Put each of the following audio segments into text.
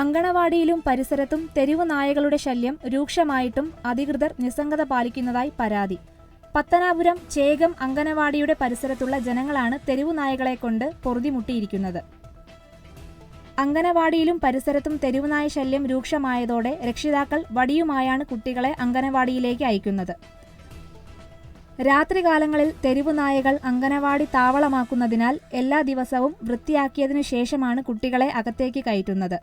അങ്കണവാടിയിലും പരിസരത്തും തെരുവു നായകളുടെ ശല്യം രൂക്ഷമായിട്ടും അധികൃതർ നിസ്സംഗത പാലിക്കുന്നതായി പരാതി. പത്തനാപുരം ചേകം അങ്കണവാടിയുടെ പരിസരത്തുള്ള ജനങ്ങളാണ് തെരുവു നായകളെ കൊണ്ട് പൊറുതിമുട്ടിയിരിക്കുന്നത്. അങ്കനവാടിയിലും പരിസരത്തും തെരുവുനായ ശല്യം രൂക്ഷമായതോടെ രക്ഷിതാക്കൾ വടിയുമായാണ് കുട്ടികളെ അങ്കനവാടിയിലേക്ക് അയക്കുന്നത്. രാത്രികാലങ്ങളിൽ തെരുവുനായകൾ അങ്കനവാടി താവളമാക്കുന്നതിനാൽ എല്ലാ ദിവസവും വൃത്തിയാക്കിയതിനു ശേഷമാണ് കുട്ടികളെ അകത്തേക്ക് കയറ്റുന്നത്.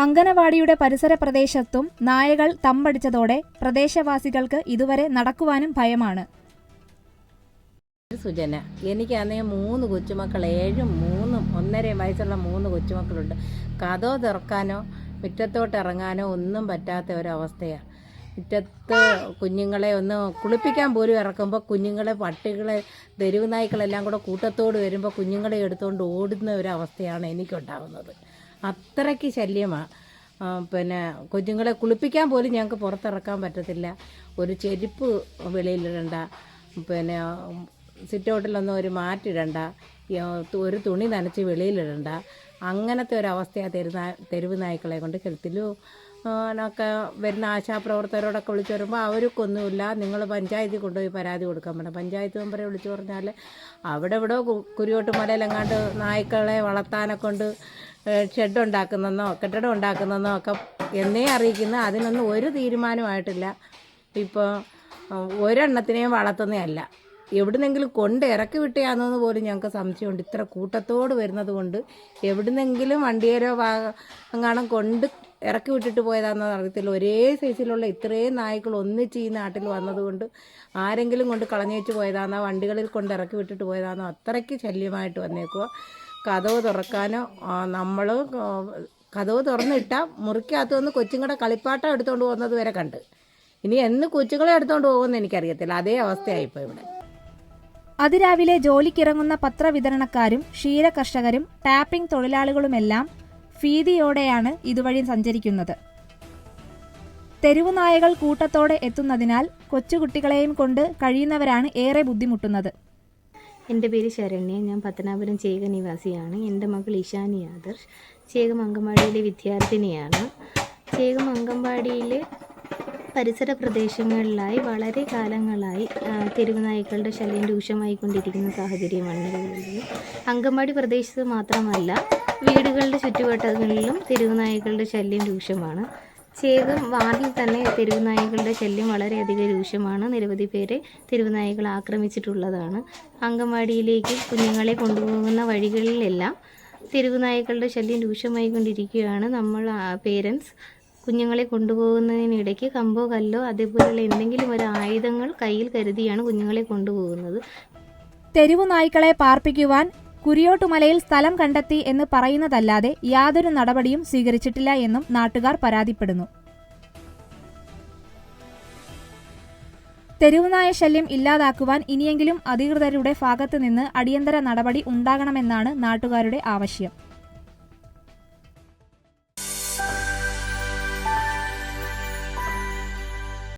അങ്കനവാടിയുടെ പരിസര പ്രദേശത്തും നായകൾ തമ്പടിച്ചതോടെ പ്രദേശവാസികൾക്ക് ഇതുവരെ നടക്കുവാനും ഭയമാണ്. സുജന എനിക്ക് അന്നേ മൂന്ന് കൊച്ചുമക്കൾ ഏഴും മൂന്നും ഒന്നരയും വയസ്സുള്ള മൂന്ന് കൊച്ചുമക്കളുണ്ട്. കഥോ തുറക്കാനോ മുറ്റത്തോട്ട് ഇറങ്ങാനോ ഒന്നും പറ്റാത്ത ഒരവസ്ഥയാണ് മുറ്റത്ത് കുഞ്ഞുങ്ങളെ ഒന്ന് കുളിപ്പിക്കാൻ പോലും ഇറക്കുമ്പോൾ കുഞ്ഞുങ്ങളെ പട്ടികളെ തെരുവ് നായ്ക്കളെല്ലാം കൂടെ കൂട്ടത്തോട് വരുമ്പോൾ കുഞ്ഞുങ്ങളെ എടുത്തുകൊണ്ട് ഓടുന്ന ഒരവസ്ഥയാണ് എനിക്കുണ്ടാകുന്നത് അത്രയ്ക്ക് ശല്യമാണ് പിന്നെ കുഞ്ഞുങ്ങളെ കുളിപ്പിക്കാൻ പോലും ഞങ്ങൾക്ക് പുറത്തിറക്കാൻ പറ്റത്തില്ല. ഒരു ചെരുപ്പ് വെളിയിലിടണ്ട. പിന്നെ സിറ്റൗട്ടിലൊന്നും ഒരു മാറ്റിടണ്ട. ഒരു തുണി നനച്ച് വെളിയിലിടണ്ട. അങ്ങനത്തെ ഒരു അവസ്ഥയാണ് തെരുനാ തെരുവ് നായ്ക്കളെ കൊണ്ട് കെടുത്തിലും ഒക്കെ വരുന്ന ആശാപ്രവർത്തകരോടൊക്കെ വിളിച്ചു വരുമ്പോൾ അവർക്കൊന്നുമില്ല. നിങ്ങൾ പഞ്ചായത്തിൽ കൊണ്ടുപോയി പരാതി കൊടുക്കാൻ പറ്റും പഞ്ചായത്ത് മെമ്പറെ വിളിച്ചു പറഞ്ഞാൽ അവിടെ ഇവിടെ കുരിയോട്ട് മലയിലെങ്ങാണ്ട് നായ്ക്കളെ വളർത്താനൊക്കെ കൊണ്ട് ഷെഡ് ഉണ്ടാക്കുന്നതെന്നോ കെട്ടിടം ഉണ്ടാക്കുന്നെന്നോ ഒക്കെ എന്നേ അറിയിക്കുന്ന അതിനൊന്നും ഒരു തീരുമാനമായിട്ടില്ല. ഇപ്പോൾ ഒരെണ്ണത്തിനെയും വളർത്തുന്നതല്ല എവിടുന്നെങ്കിലും കൊണ്ട് ഇറക്കി വിട്ടയാണെന്ന് പോലും ഞങ്ങൾക്ക് സംശയമുണ്ട്. ഇത്ര കൂട്ടത്തോട് വരുന്നത് കൊണ്ട് എവിടുന്നെങ്കിലും വണ്ടിയരോ വാ എങ്ങാനും കൊണ്ട് ഇറക്കി വിട്ടിട്ട് പോയതാണെന്ന് അറിയത്തില്ല. ഒരേ സൈസിലുള്ള ഇത്രയും നായ്ക്കൾ ഒന്നിച്ച് ഈ നാട്ടിൽ വന്നതുകൊണ്ട് ആരെങ്കിലും കൊണ്ട് കളഞ്ഞു കളഞ്ഞേച്ച് പോയതാണോ? വണ്ടികളിൽ കൊണ്ട് ഇറക്കി വിട്ടിട്ട് പോയതാണോ? അത്രയ്ക്ക് ശല്യമായിട്ട് വന്നേക്കുക കഥവ് തുറക്കാനോ നമ്മൾ കഥവ് തുറന്നിട്ട മുറിക്കകത്തു നിന്ന് കൊച്ചുങ്ങളുടെ കളിപ്പാട്ടം എടുത്തുകൊണ്ട് പോകുന്നത് വരെ കണ്ട്. ഇനി എന്ന് കൊച്ചുങ്ങളെ എടുത്തുകൊണ്ട് പോകുമെന്ന് എനിക്കറിയത്തില്ല. അതേ അവസ്ഥയായിപ്പോൾ ഇവിടെ. അതിരാവിലെ ജോലിക്കിറങ്ങുന്ന പത്രവിതരണക്കാരും ക്ഷീര കർഷകരും ടാപ്പിംഗ് തൊഴിലാളികളുമെല്ലാം ഭീതിയോടെയാണ് ഇതുവഴി സഞ്ചരിക്കുന്നത്. തെരുവുനായകൾ കൂട്ടത്തോടെ എത്തുന്നതിനാൽ കൊച്ചുകുട്ടികളെയും കൊണ്ട് കഴിയുന്നവരാണ് ഏറെ ബുദ്ധിമുട്ടുന്നത്. എന്റെ പേര് ശരണ്യ. ഞാൻ പത്തനാപുരം ചേക നിവാസിയാണ്. എന്റെ മകൾ ഇഷാനി ആദർശ്. ചേകം അങ്കമാടിയിലെ വിദ്യാർത്ഥിനിയാണ്. ചേകം അങ്കൻവാടിയിലെ പരിസര പ്രദേശങ്ങളിലായി വളരെ കാലങ്ങളായി തെരുവുനായ്ക്കളുടെ ശല്യം രൂക്ഷമായിക്കൊണ്ടിരിക്കുന്ന സാഹചര്യമാണ് നിലവിലുള്ളത്. അങ്കമാടി പ്രദേശത്ത് മാത്രമല്ല വീടുകളുടെ ചുറ്റുവട്ടങ്ങളിലും തെരുവുനായ്ക്കളുടെ ശല്യം രൂക്ഷമാണ്. ചേകം വാർഡിൽ തന്നെ തെരുവുനായകളുടെ ശല്യം വളരെയധികം രൂക്ഷമാണ്. നിരവധി പേരെ തെരുവുനായകൾ ആക്രമിച്ചിട്ടുള്ളതാണ്. അങ്കമാടിയിലേക്ക് കുഞ്ഞുങ്ങളെ കൊണ്ടുപോകുന്ന വഴികളിലെല്ലാം തെരുവുനായകളുടെ ശല്യം രൂക്ഷമായിക്കൊണ്ടിരിക്കുകയാണ്. നമ്മൾ പേരൻസ് കുഞ്ഞുങ്ങളെ കൊണ്ടുപോകുന്നതിനിടയ്ക്ക് കമ്പോ കല്ലോ അതേപോലെയുള്ള എന്തെങ്കിലും ഒരു ആയുധങ്ങൾ കയ്യിൽ കരുതിയാണ് കുഞ്ഞുങ്ങളെ കൊണ്ടുപോകുന്നത്. തെരുവുനായ്ക്കളെ പാർപ്പിക്കുവാൻ കുരിയോട്ടുമലയിൽ സ്ഥലം കണ്ടെത്തി എന്ന് പറയുന്നതല്ലാതെ യാതൊരു നടപടിയും സ്വീകരിച്ചിട്ടില്ല എന്നും നാട്ടുകാർ പരാതിപ്പെടുന്നു. തെരുവുനായ ശല്യം ഇല്ലാതാക്കുവാൻ ഇനിയെങ്കിലും അധികൃതരുടെ ഭാഗത്തുനിന്ന് അടിയന്തര നടപടി ഉണ്ടാകണമെന്നാണ് നാട്ടുകാരുടെ ആവശ്യം.